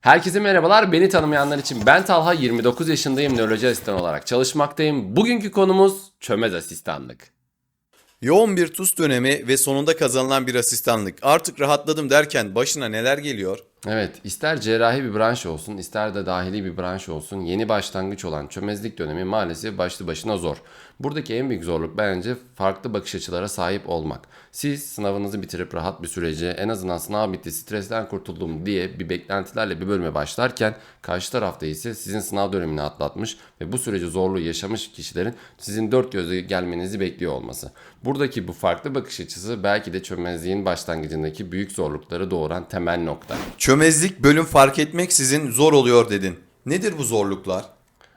Herkese merhabalar. Beni tanımayanlar için ben Talha 29 yaşındayım. Nöroloji asistanı olarak çalışmaktayım. Bugünkü konumuz çömez asistanlık. Yoğun bir TUS dönemi ve sonunda kazanılan bir asistanlık. Artık rahatladım derken başına neler geliyor? Evet, ister cerrahi bir branş olsun, ister de dahili bir branş olsun, yeni başlangıç olan çömezlik dönemi maalesef başlı başına zor. Buradaki en büyük zorluk bence farklı bakış açılara sahip olmak. Siz sınavınızı bitirip rahat bir süreci, en azından sınav bitti, stresten kurtuldum diye bir beklentilerle bir bölüme başlarken karşı tarafta ise sizin sınav dönemini atlatmış ve bu süreci zorluğu yaşamış kişilerin sizin dört gözle gelmenizi bekliyor olması. Buradaki bu farklı bakış açısı belki de çömezliğin başlangıcındaki büyük zorlukları doğuran temel nokta. Çömezlik bölüm fark etmeksizin zor oluyor dedin. Nedir bu zorluklar?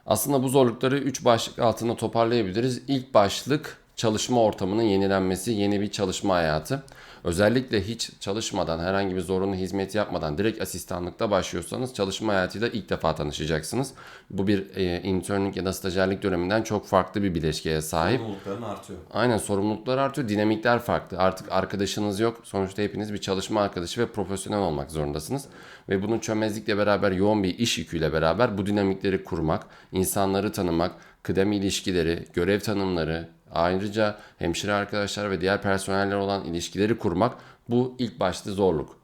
Aslında bu zorlukları 3 başlık altında toparlayabiliriz. İlk başlık çalışma ortamının yenilenmesi, yeni bir çalışma hayatı. Özellikle hiç çalışmadan, herhangi bir zorunlu hizmet yapmadan direkt asistanlıkta başlıyorsanız çalışma hayatıyla ilk defa tanışacaksınız. Bu bir e, internlik ya da stajyerlik döneminden çok farklı bir bileşkeye sahip. Sorumlulukların artıyor. Aynen sorumluluklar artıyor, dinamikler farklı. Artık arkadaşınız yok. Sonuçta hepiniz bir çalışma arkadaşı ve profesyonel olmak zorundasınız. Ve bunun çömezlikle beraber yoğun bir iş yüküyle beraber bu dinamikleri kurmak, insanları tanımak, kıdem ilişkileri, görev tanımları, ayrıca hemşire arkadaşlar ve diğer personeller olan ilişkileri kurmak bu ilk başta zorluk.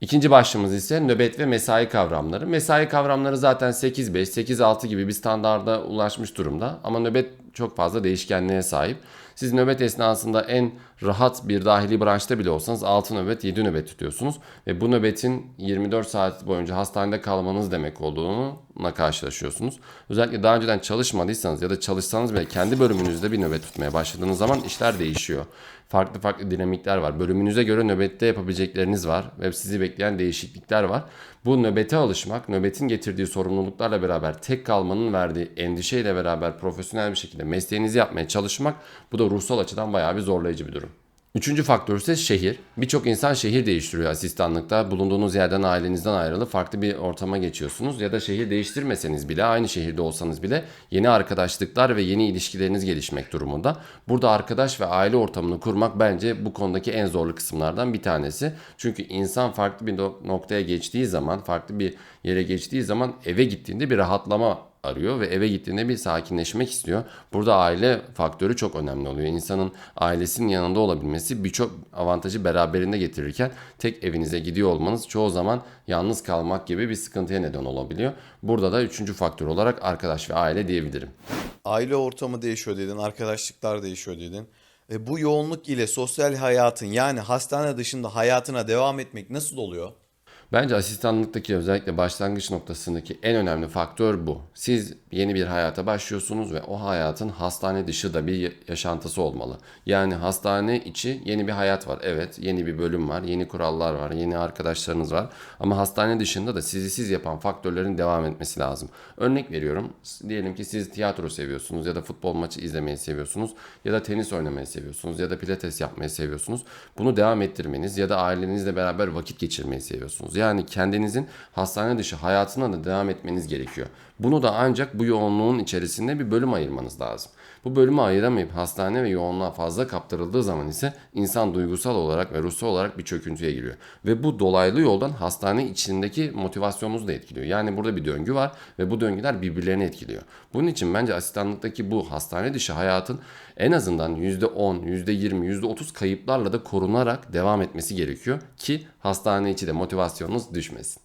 İkinci başlığımız ise nöbet ve mesai kavramları. Mesai kavramları zaten 8-5, 8-6 gibi bir standarda ulaşmış durumda ama nöbet çok fazla değişkenliğe sahip. Siz nöbet esnasında en rahat bir dahili branşta bile olsanız 6 nöbet 7 nöbet tutuyorsunuz. Ve bu nöbetin 24 saat boyunca hastanede kalmanız demek olduğuna karşılaşıyorsunuz. Özellikle daha önceden çalışmadıysanız ya da çalışsanız bile kendi bölümünüzde bir nöbet tutmaya başladığınız zaman işler değişiyor. Farklı farklı dinamikler var. Bölümünüze göre nöbette yapabilecekleriniz var ve sizi bekleyen değişiklikler var. Bu nöbete alışmak, nöbetin getirdiği sorumluluklarla beraber tek kalmanın verdiği endişeyle beraber profesyonel bir şekilde mesleğinizi yapmaya çalışmak bu da ruhsal açıdan bayağı bir zorlayıcı bir durum. Üçüncü faktör ise şehir. Birçok insan şehir değiştiriyor asistanlıkta. Bulunduğunuz yerden ailenizden ayrılıp farklı bir ortama geçiyorsunuz. Ya da şehir değiştirmeseniz bile aynı şehirde olsanız bile yeni arkadaşlıklar ve yeni ilişkileriniz gelişmek durumunda. Burada arkadaş ve aile ortamını kurmak bence bu konudaki en zorlu kısımlardan bir tanesi. Çünkü insan farklı bir no- noktaya geçtiği zaman, farklı bir yere geçtiği zaman eve gittiğinde bir rahatlama arıyor ve eve gittiğinde bir sakinleşmek istiyor. Burada aile faktörü çok önemli oluyor. İnsanın ailesinin yanında olabilmesi birçok avantajı beraberinde getirirken tek evinize gidiyor olmanız çoğu zaman yalnız kalmak gibi bir sıkıntıya neden olabiliyor. Burada da üçüncü faktör olarak arkadaş ve aile diyebilirim. Aile ortamı değişiyor dedin, arkadaşlıklar değişiyor dedin. E bu yoğunluk ile sosyal hayatın yani hastane dışında hayatına devam etmek nasıl oluyor? Bence asistanlıktaki özellikle başlangıç noktasındaki en önemli faktör bu. Siz yeni bir hayata başlıyorsunuz ve o hayatın hastane dışı da bir yaşantısı olmalı. Yani hastane içi yeni bir hayat var. Evet yeni bir bölüm var, yeni kurallar var, yeni arkadaşlarınız var. Ama hastane dışında da sizi siz yapan faktörlerin devam etmesi lazım. Örnek veriyorum. Diyelim ki siz tiyatro seviyorsunuz ya da futbol maçı izlemeyi seviyorsunuz ya da tenis oynamayı seviyorsunuz ya da pilates yapmayı seviyorsunuz. Bunu devam ettirmeniz ya da ailenizle beraber vakit geçirmeyi seviyorsunuz. Yani kendinizin hastane dışı hayatına da devam etmeniz gerekiyor. Bunu da ancak bu yoğunluğun içerisinde bir bölüm ayırmanız lazım. Bu bölümü ayıramayıp hastane ve yoğunluğa fazla kaptırıldığı zaman ise insan duygusal olarak ve ruhsal olarak bir çöküntüye giriyor. Ve bu dolaylı yoldan hastane içindeki motivasyonunuzu da etkiliyor. Yani burada bir döngü var ve bu döngüler birbirlerini etkiliyor. Bunun için bence asistanlıktaki bu hastane dışı hayatın en azından %10, %20, %30 kayıplarla da korunarak devam etmesi gerekiyor ki hastane içi de motivasyonunuz düşmesin.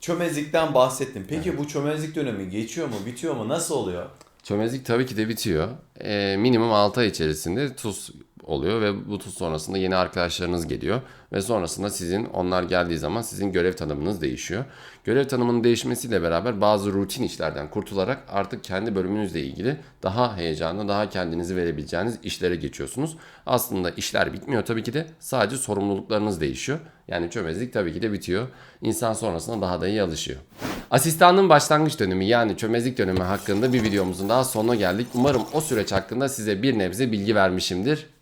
Çömezlikten bahsettin. Peki bu çömezlik dönemi geçiyor mu, bitiyor mu, nasıl oluyor? Çömezlik tabii ki de bitiyor. Ee, minimum 6 ay içerisinde tuz oluyor ve bu tuz sonrasında yeni arkadaşlarınız geliyor. Ve sonrasında sizin onlar geldiği zaman sizin görev tanımınız değişiyor. Görev tanımının değişmesiyle beraber bazı rutin işlerden kurtularak artık kendi bölümünüzle ilgili daha heyecanlı, daha kendinizi verebileceğiniz işlere geçiyorsunuz. Aslında işler bitmiyor tabii ki de sadece sorumluluklarınız değişiyor. Yani çömezlik tabii ki de bitiyor. İnsan sonrasında daha da iyi alışıyor. Asistanlığın başlangıç dönemi yani çömezlik dönemi hakkında bir videomuzun daha sonuna geldik. Umarım o süreç hakkında size bir nebze bilgi vermişimdir.